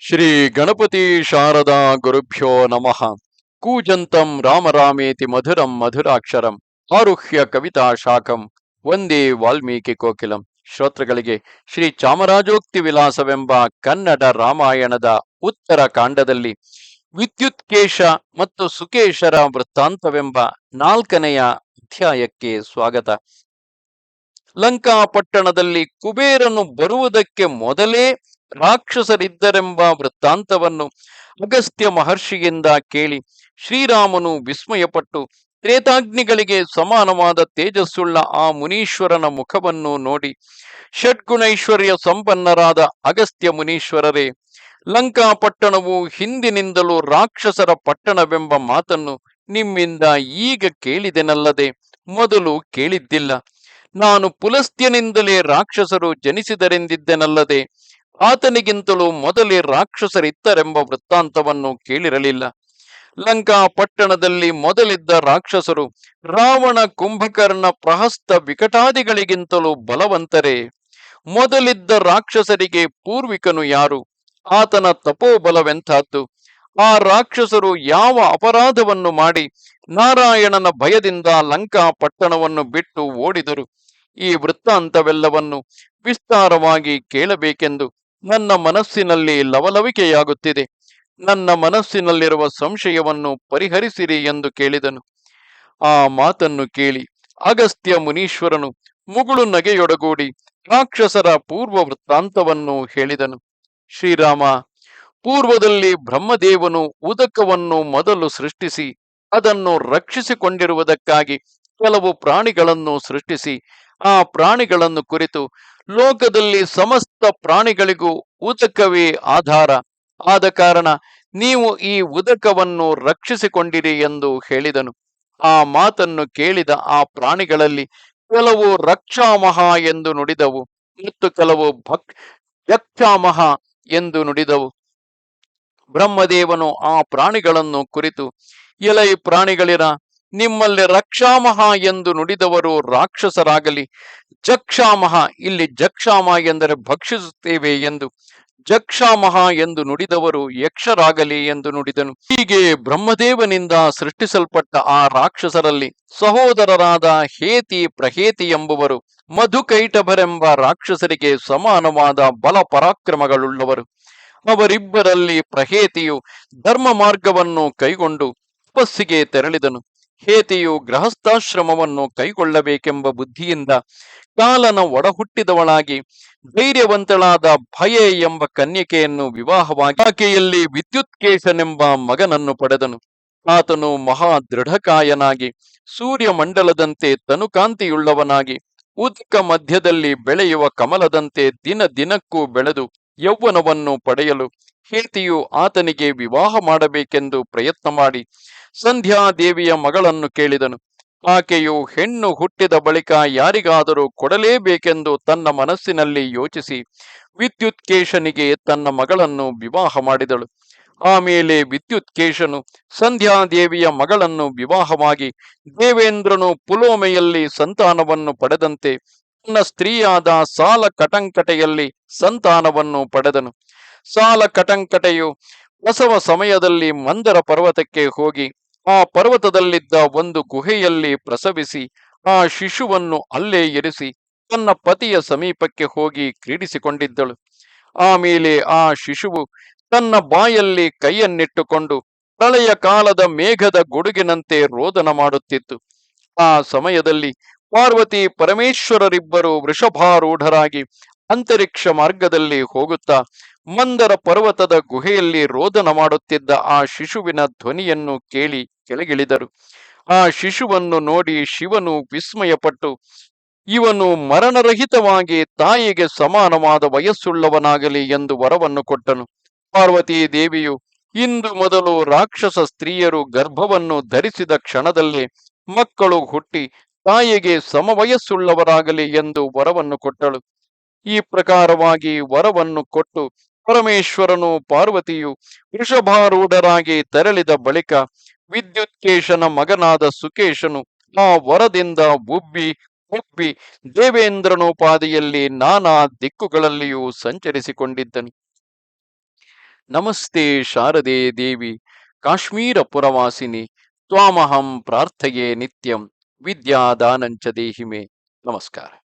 ಶ್ರೀ ಗಣಪತಿ ಶಾರದಾ ಗುರುಭ್ಯೋ ನಮಃ. ಕೂಜಂತಂ ರಾಮರಾಮೇತಿ ಮಧುರಂ ಮಧುರಾಕ್ಷರಂ. ಆರುಹ್ಯ ಕವಿತಾ ಶಾಖಂ. ಒಂದೇ ವಾಲ್ಮೀಕಿ ಕೋಕಿಲಂ. ಶ್ರೋತೃಗಳಿಗೆ ಶ್ರೀ ಚಾಮರಾಜೋಕ್ತಿ ವಿಲಾಸವೆಂಬ ಕನ್ನಡ ರಾಮಾಯಣದ ಉತ್ತರ ಕಾಂಡದಲ್ಲಿ ವಿದ್ಯುತ್ಕೇಶ ಮತ್ತು ಸುಕೇಶರ ವೃತ್ತಾಂತವೆಂಬ ನಾಲ್ಕನೆಯ ಅಧ್ಯಾಯಕ್ಕೆ ಸ್ವಾಗತ. ಲಂಕಾ ಪಟ್ಟಣದಲ್ಲಿ ಕುಬೇರನು ಬರುವುದಕ್ಕೆ ಮೊದಲೇ ರಾಕ್ಷಸರಿದ್ದರೆಂಬ ವೃತ್ತಾಂತವನ್ನು ಅಗಸ್ತ್ಯ ಮಹರ್ಷಿಯಿಂದ ಕೇಳಿ ಶ್ರೀರಾಮನು ವಿಸ್ಮಯಪಟ್ಟು ತ್ರೇತಾಗ್ನಿಗಳಿಗೆ ಸಮಾನವಾದ ತೇಜಸ್ಸುಳ್ಳ ಆ ಮುನೀಶ್ವರನ ಮುಖವನ್ನು ನೋಡಿ ಷಡ್ಗುಣೈಶ್ವರ್ಯ ಸಂಪನ್ನರಾದ ಅಗಸ್ತ್ಯ ಮುನೀಶ್ವರರೇ ಲಂಕಾ ಪಟ್ಟಣವು ಹಿಂದಿನಿಂದಲೂ ರಾಕ್ಷಸರ ಪಟ್ಟಣವೆಂಬ ಮಾತನ್ನು ನಿಮ್ಮಿಂದ ಈಗ ಕೇಳಿದೆನಲ್ಲದೆ ಮೊದಲು ಕೇಳಿದ್ದಿಲ್ಲ. ನಾನು ಪುಲಸ್ತ್ಯನಿಂದಲೇ ರಾಕ್ಷಸರು ಜನಿಸಿದರೆಂದಿದ್ದೆನಲ್ಲದೆ ಆತನಿಗಿಂತಲೂ ಮೊದಲೇ ರಾಕ್ಷಸರಿತ್ತರೆಂಬ ವೃತ್ತಾಂತವನ್ನು ಕೇಳಿರಲಿಲ್ಲ. ಲಂಕಾ ಪಟ್ಟಣದಲ್ಲಿ ಮೊದಲಿದ್ದ ರಾಕ್ಷಸರು ರಾವಣ ಕುಂಭಕರ್ಣ ಪ್ರಹಸ್ತ ವಿಕಟಾದಿಗಳಿಗಿಂತಲೂ ಬಲವಂತರೇ. ಮೊದಲಿದ್ದ ರಾಕ್ಷಸರಿಗೆ ಪೂರ್ವಿಕನು ಯಾರು? ಆತನ ತಪೋಬಲವೆಂಥದ್ದು? ಆ ರಾಕ್ಷಸರು ಯಾವ ಅಪರಾಧವನ್ನು ಮಾಡಿ ನಾರಾಯಣನ ಭಯದಿಂದ ಲಂಕಾ ಪಟ್ಟಣವನ್ನು ಬಿಟ್ಟು ಓಡಿದರು? ಈ ವೃತ್ತಾಂತವೆಲ್ಲವನ್ನು ವಿಸ್ತಾರವಾಗಿ ಕೇಳಬೇಕೆಂದು ನನ್ನ ಮನಸ್ಸಿನಲ್ಲಿ ಲವಲವಿಕೆಯಾಗುತ್ತಿದೆ. ನನ್ನ ಮನಸ್ಸಿನಲ್ಲಿರುವ ಸಂಶಯವನ್ನು ಪರಿಹರಿಸಿರಿ ಎಂದು ಕೇಳಿದನು. ಆ ಮಾತನ್ನು ಕೇಳಿ ಅಗಸ್ತ್ಯ ಮುನೀಶ್ವರನು ಮುಗುಳು ನಗೆಯೊಡಗೂಡಿ ರಾಕ್ಷಸರ ಪೂರ್ವ ವೃತ್ತಾಂತವನ್ನು ಹೇಳಿದನು. ಶ್ರೀರಾಮ, ಪೂರ್ವದಲ್ಲಿ ಬ್ರಹ್ಮದೇವನು ಉದಕವನ್ನು ಮೊದಲು ಸೃಷ್ಟಿಸಿ ಅದನ್ನು ರಕ್ಷಿಸಿಕೊಂಡಿರುವುದಕ್ಕಾಗಿ ಕೆಲವು ಪ್ರಾಣಿಗಳನ್ನು ಸೃಷ್ಟಿಸಿ ಆ ಪ್ರಾಣಿಗಳನ್ನು ಕುರಿತು ಲೋಕದಲ್ಲಿ ಸಮಸ್ತ ಪ್ರಾಣಿಗಳಿಗೂ ಉದಕವೇ ಆಧಾರ. ಆದ ಕಾರಣ ನೀವು ಈ ಉದಕವನ್ನು ರಕ್ಷಿಸಿಕೊಂಡಿರಿ ಎಂದು ಹೇಳಿದನು. ಆ ಮಾತನ್ನು ಕೇಳಿದ ಆ ಪ್ರಾಣಿಗಳಲ್ಲಿ ಕೆಲವು ರಕ್ಷಾಮಹ ಎಂದು ನುಡಿದವು ಮತ್ತು ಕೆಲವು ಭಕ್ ಯಕ್ಷಾಮಹ ಎಂದು ನುಡಿದವು. ಬ್ರಹ್ಮದೇವನು ಆ ಪ್ರಾಣಿಗಳನ್ನು ಕುರಿತು, ಎಲೈ ಪ್ರಾಣಿಗಳಿರ ನಿಮ್ಮಲ್ಲಿ ರಕ್ಷಾಮಹ ಎಂದು ನುಡಿದವರು ರಾಕ್ಷಸರಾಗಲಿ. ಜಕ್ಷಾಮಹ, ಇಲ್ಲಿ ಜಕ್ಷಾಮ ಎಂದರೆ ಭಕ್ಷಿಸುತ್ತೇವೆ ಎಂದು. ಜಕ್ಷಾಮಹ ಎಂದು ನುಡಿದವರು ಯಕ್ಷರಾಗಲಿ ಎಂದು ನುಡಿದನು. ಹೀಗೆ ಬ್ರಹ್ಮದೇವನಿಂದ ಸೃಷ್ಟಿಸಲ್ಪಟ್ಟ ಆ ರಾಕ್ಷಸರಲ್ಲಿ ಸಹೋದರರಾದ ಹೇತಿ ಪ್ರಹೇತಿ ಎಂಬುವರು, ಮಧುಕೈಟಭರೆಂಬ ರಾಕ್ಷಸರಿಗೆ ಸಮಾನವಾದ ಬಲ ಪರಾಕ್ರಮಗಳುಳ್ಳವರು ಅವರಿಬ್ಬರಲ್ಲಿ ಪ್ರಹೇತಿಯು ಧರ್ಮ ಮಾರ್ಗವನ್ನು ಕೈಗೊಂಡು ತಪಸ್ಸಿಗೆ ತೆರಳಿದನು. ಹೇತಿಯು ಗೃಹಸ್ಥಾಶ್ರಮವನ್ನು ಕೈಗೊಳ್ಳಬೇಕೆಂಬ ಬುದ್ಧಿಯಿಂದ ಕಾಲನ ಒಡಹುಟ್ಟಿದವಳಾಗಿ ಧೈರ್ಯವಂತಳಾದ ಭಯೆ ಎಂಬ ಕನ್ಯಕೆಯನ್ನು ವಿವಾಹವಾಗಿ ಆಕೆಯಲ್ಲಿ ವಿದ್ಯುತ್ಕೇಶನೆಂಬ ಮಗನನ್ನು ಪಡೆದನು. ಆತನು ಮಹಾ ದೃಢಕಾಯನಾಗಿ ಸೂರ್ಯಮಂಡಲದಂತೆ ತನುಕಾಂತಿಯುಳ್ಳವನಾಗಿ, ಉದ್ಕ ಮಧ್ಯದಲ್ಲಿ ಬೆಳೆಯುವ ಕಮಲದಂತೆ ದಿನ ದಿನಕ್ಕೂ ಬೆಳೆದು ಯೌವನವನ್ನು ಪಡೆಯಲು ಹೇತಿಯು ಆತನಿಗೆ ವಿವಾಹ ಮಾಡಬೇಕೆಂದು ಪ್ರಯತ್ನ ಮಾಡಿ ಸಂಧ್ಯಾದೇವಿಯ ಮಗಳನ್ನು ಕೇಳಿದನು. ಆಕೆಯು ಹೆಣ್ಣು ಹುಟ್ಟಿದ ಬಳಿಕ ಯಾರಿಗಾದರೂ ಕೊಡಲೇಬೇಕೆಂದು ತನ್ನ ಮನಸ್ಸಿನಲ್ಲಿ ಯೋಚಿಸಿ ವಿದ್ಯುತ್ಕೇಶನಿಗೆ ತನ್ನ ಮಗಳನ್ನು ವಿವಾಹ ಮಾಡಿದಳು. ಆಮೇಲೆ ವಿದ್ಯುತ್ಕೇಶನು ಸಂಧ್ಯಾದೇವಿಯ ಮಗಳನ್ನು ವಿವಾಹವಾಗಿ ದೇವೇಂದ್ರನು ಪುಲೋಮೆಯಲ್ಲಿ ಸಂತಾನವನ್ನು ಪಡೆದಂತೆ ತನ್ನ ಸ್ತ್ರೀಯಾದ ಸಾಲ ಕಟಂಕಟೆಯಲ್ಲಿ ಸಂತಾನವನ್ನು ಪಡೆದನು. ಸಾಲ ಕಟಂಕಟೆಯು ಪ್ರಸವ ಸಮಯದಲ್ಲಿ ಮಂದರ ಪರ್ವತಕ್ಕೆ ಹೋಗಿ, ಆ ಪರ್ವತದಲ್ಲಿದ್ದ ಒಂದು ಗುಹೆಯಲ್ಲಿ ಪ್ರಸವಿಸಿ, ಆ ಶಿಶುವನ್ನು ಅಲ್ಲೇ ಇರಿಸಿ, ತನ್ನ ಪತಿಯ ಸಮೀಪಕ್ಕೆ ಹೋಗಿ ಕ್ರೀಡಿಸಿಕೊಂಡಿದ್ದಳು. ಆಮೇಲೆ ಆ ಶಿಶುವು ತನ್ನ ಬಾಯಲ್ಲಿ ಕೈಯನ್ನಿಟ್ಟುಕೊಂಡು ಪ್ರಳಯ ಕಾಲದ ಮೇಘದ ಗುಡುಗಿನಂತೆ ರೋದನ ಮಾಡುತ್ತಿತ್ತು. ಆ ಸಮಯದಲ್ಲಿ ಪಾರ್ವತಿ ಪರಮೇಶ್ವರರಿಬ್ಬರು ವೃಷಭಾರೂಢರಾಗಿ ಅಂತರಿಕ್ಷ ಮಾರ್ಗದಲ್ಲಿ ಹೋಗುತ್ತಾ ಮಂದರ ಪರ್ವತದ ಗುಹೆಯಲ್ಲಿ ರೋದನ ಮಾಡುತ್ತಿದ್ದ ಆ ಶಿಶುವಿನ ಧ್ವನಿಯನ್ನು ಕೇಳಿ ಕೆಳಗಿಳಿದರು. ಆ ಶಿಶುವನ್ನು ನೋಡಿ ಶಿವನು ವಿಸ್ಮಯಪಟ್ಟು, ಇವನು ಮರಣರಹಿತವಾಗಿ ತಾಯಿಗೆ ಸಮಾನವಾದ ವಯಸ್ಸುಳ್ಳವನಾಗಲಿ ಎಂದು ವರವನ್ನು ಕೊಟ್ಟನು. ಪಾರ್ವತೀ ದೇವಿಯು ಇಂದು ಮೊದಲು ರಾಕ್ಷಸ ಸ್ತ್ರೀಯರು ಗರ್ಭವನ್ನು ಧರಿಸಿದ ಕ್ಷಣದಲ್ಲಿ ಮಕ್ಕಳು ಹುಟ್ಟಿ ತಾಯಿಗೆ ಸಮವಯಸ್ಸುಳ್ಳವರಾಗಲಿ ಎಂದು ವರವನ್ನು ಕೊಟ್ಟಳು. ಈ ಪ್ರಕಾರವಾಗಿ ವರವನ್ನು ಕೊಟ್ಟು ಪರಮೇಶ್ವರನು ಪಾರ್ವತಿಯು ವೃಷಭಾರೂಢರಾಗಿ ತೆರಳಿದ ಬಳಿಕ ವಿದ್ಯುತ್ಕೇಶನ ಮಗನಾದ ಸುಕೇಶನು ಆ ವರದಿಂದ ಉಬ್ಬಿ ಉಬ್ಬಿ ದೇವೇಂದ್ರನೋಪಾದಿಯಲ್ಲಿ ನಾನಾ ದಿಕ್ಕುಗಳಲ್ಲಿಯೂ ಸಂಚರಿಸಿಕೊಂಡಿದ್ದನು. ನಮಸ್ತೆ ಶಾರದೆ ದೇವಿ ಕಾಶ್ಮೀರ ಪುರವಾಸಿನಿ ತ್ವಾಮಹಂ ಪ್ರಾರ್ಥೆಯೇ ನಿತ್ಯಂ, ವಿದ್ಯಾದಾನಂಚ ದೇಹಿಮೆ. ನಮಸ್ಕಾರ.